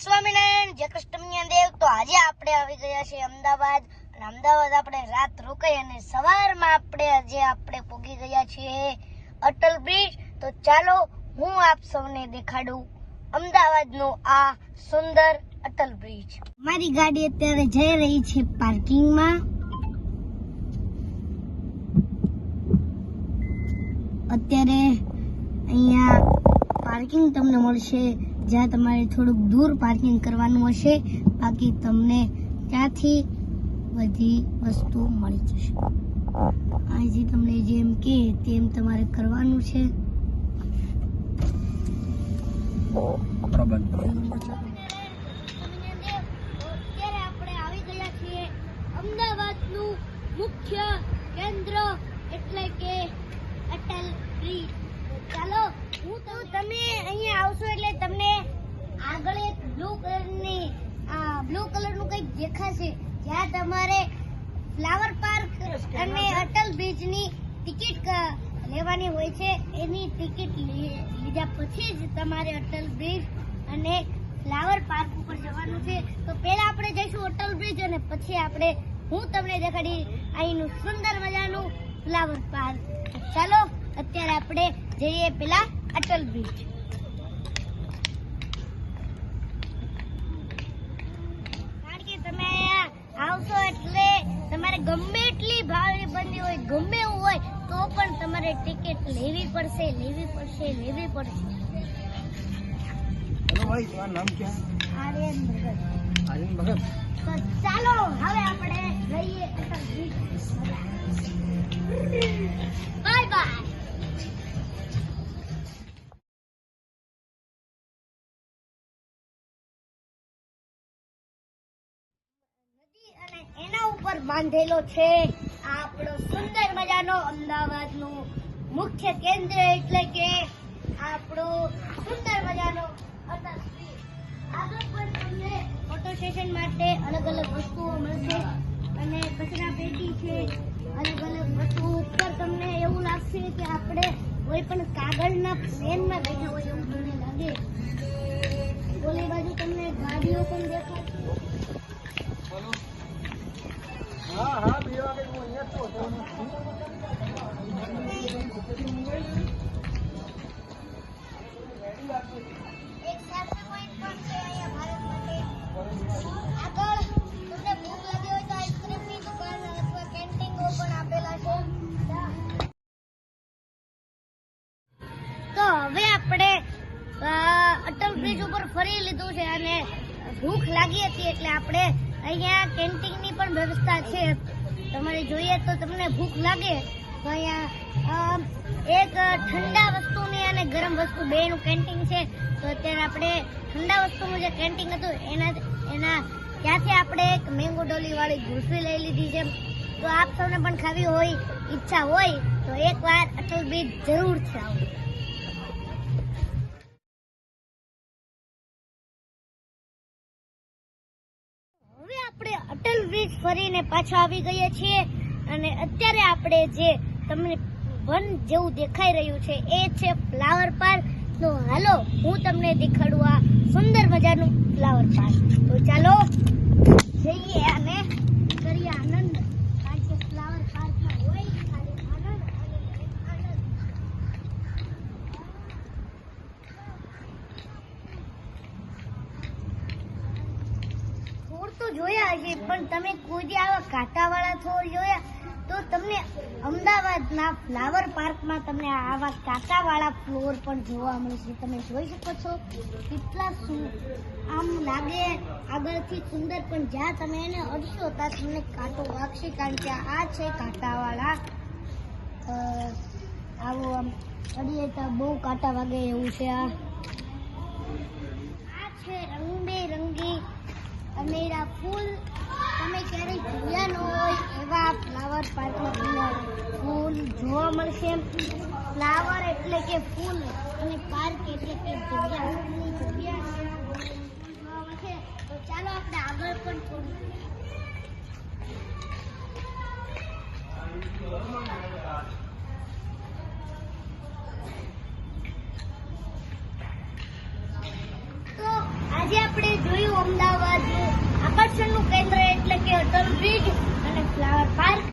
સ્વામિનારાયણ, જય કૃષ્ણ દેવ. તો આજે આપણે આવી ગયા છે અમદાવાદ. અને અમદાવાદ આપણે રાત રોકાઈ અને સવારમાં આપણે આજે આપણે પોગી ગયા છીએ અટલ બ્રિજ. તો ચાલો હું આપ સૌને દેખાડું અમદાવાદનો આ સુંદર અટલ બ્રિજ. મારી ગાડી અત્યારે જઈ રહી છે પાર્કિંગમાં. અત્યારે અહીંયા પાર્કિંગ તમને મળશે જ્યાં તમારે થોડુંક દૂર પાર્કિંગ કરવાનું હશે બાકી તમને ત્યાંથી બધી વસ્તુ મળી જશે. અહીંથી તમને જેમ કે તેમ તમારે કરવાનું છે. અત્યારે આપણે આવી ગયા અમદાવાદનું મુખ્ય કેન્દ્ર એટલે કે અટલ બ્રિજ ચાલો હું તો તમે અહીંયા આવશો એટલે તમને આગળ એક બ્લુ કલરની આ બ્લુ કલરનું કંઈક દેખાશે. જ્યાં તમારે ફ્લાવર પાર્ક અને અટલ બ્રિજની ટિકિટ લેવાની હોય છે. એની ટિકિટ લીધા પછી જ તમારે અટલ બ્રિજ અને ફ્લાવર પાર્ક ઉપર જવાનું છે. તો પહેલા આપણે જઈશું અટલ બ્રિજ અને પછી આપણે હું તમને દેખાડી અહીંનું સુંદર મજાનું ફ્લાવર પાર્ક. ચાલો અત્યારે આપણે જઈએ પેલા અટલ બ્રિજ કારણ કે તમે અહીંયા આવશો એટલે તમારે ગમે એટલી ભાવે બંધી હોય ગમે એવું હોય તો પણ તમારે ટિકિટ લેવી પડશે લેવી પડશે લેવી પડશે. હેલો ભાઈ તમારું નામ ક્યાં? આર્યન ભગત. આર્યન ભગત? તો ચાલો હવે આપણે જઈએ બાય બાય એના ઉપર બાંધેલો છે. આપણો સુંદર મજાનો અમદાવાદનું મુખ્ય કેન્દ્ર એટલે કે આપણો સુંદર મજાનો આગળ પણ તમને ફોટો સેશન માટે અલગ અલગ વસ્તુઓ મળશે. અને કચરા છે, અલગ અલગ વસ્તુઓ ઉપર તમને એવું લાગશે કે આપણે કોઈ પણ કાગળના પ્લેનમાં બેઠા હોય એવું તમને લાગે. ઓલી બાજુ તમને ગાડીઓ પણ દેખાશે હવે આપણે અટલ બ્રિજ ઉપર ફરી લીધું છે અને ભૂખ લાગી હતી એટલે આપણે અહીંયા કેન્ટીનની પણ વ્યવસ્થા છે. તમારે જોઈએ તો તમને ભૂખ લાગે, તો અહીંયા એક ઠંડા વસ્તુની અને ગરમ વસ્તુ બેનું કેન્ટીન છે. તો અત્યારે આપણે ઠંડા વસ્તુનું જે કેન્ટીન હતું, એના એના, ત્યાંથી આપણે એક મેંગો ડોલીવાળી ગુલ્ફી લઈ લીધી છે. તો આપ સૌને પણ ખાવી હોય, ઈચ્છા હોય, તો એકવાર અટલ બ્રિજ જરૂરથી આવો આપણે અટલ બ્રિજ ફરીને પાછા આવી ગયા છીએ અને અત્યારે આપણે જે તમને વન જેવું દેખાઈ રહ્યું છે, એ છે ફ્લાવર પાર્ક તો હાલો, હું તમને દેખાડું આ સુંદર મજાનું ફ્લાવર પાર્ક તો ચાલો, જઈએ અને કરીએ આનંદ કારણ કે ફ્લાવર પાર્કમાં હોય ખાલી આનંદ આનંદ આનંદ છોડ જોયા હશે, પણ તમે કોઈ આવા કાંટાવાળા છોડ જોયા, તો તમને અમદાવાદના ફ્લાવર પાર્કમાં તમને આવા કાંટાવાળા ફ્લોર પણ જોવા મળશે તમે જોઈ શકો છો કેટલા આમ લાગે આગળથી સુંદર, પણ જ્યાં તમે એને અડશો, ત્યાં તમને કાંટો વાગશે, કારણ કે આ છે કાંટાવાળા આવો આમ અડીએ તો બહુ કાંટા વાગે એવું છે આ છે રંગબેરંગી અનેરા ફૂલ તમે ક્યારેય જોયા ન હોય એવા ફ્લાવર પાર્કમાં તમને ફૂલ મળશે ફ્લાવર એટલે કે ફૂલ અને પાર્ક એટલે કે જગ્યા. ચાલો આપણે આગળ પણ આજે આપણે જોયું અમદાવાદનું આકર્ષણનું કેન્દ્ર એટલે કે અટલ બ્રિજ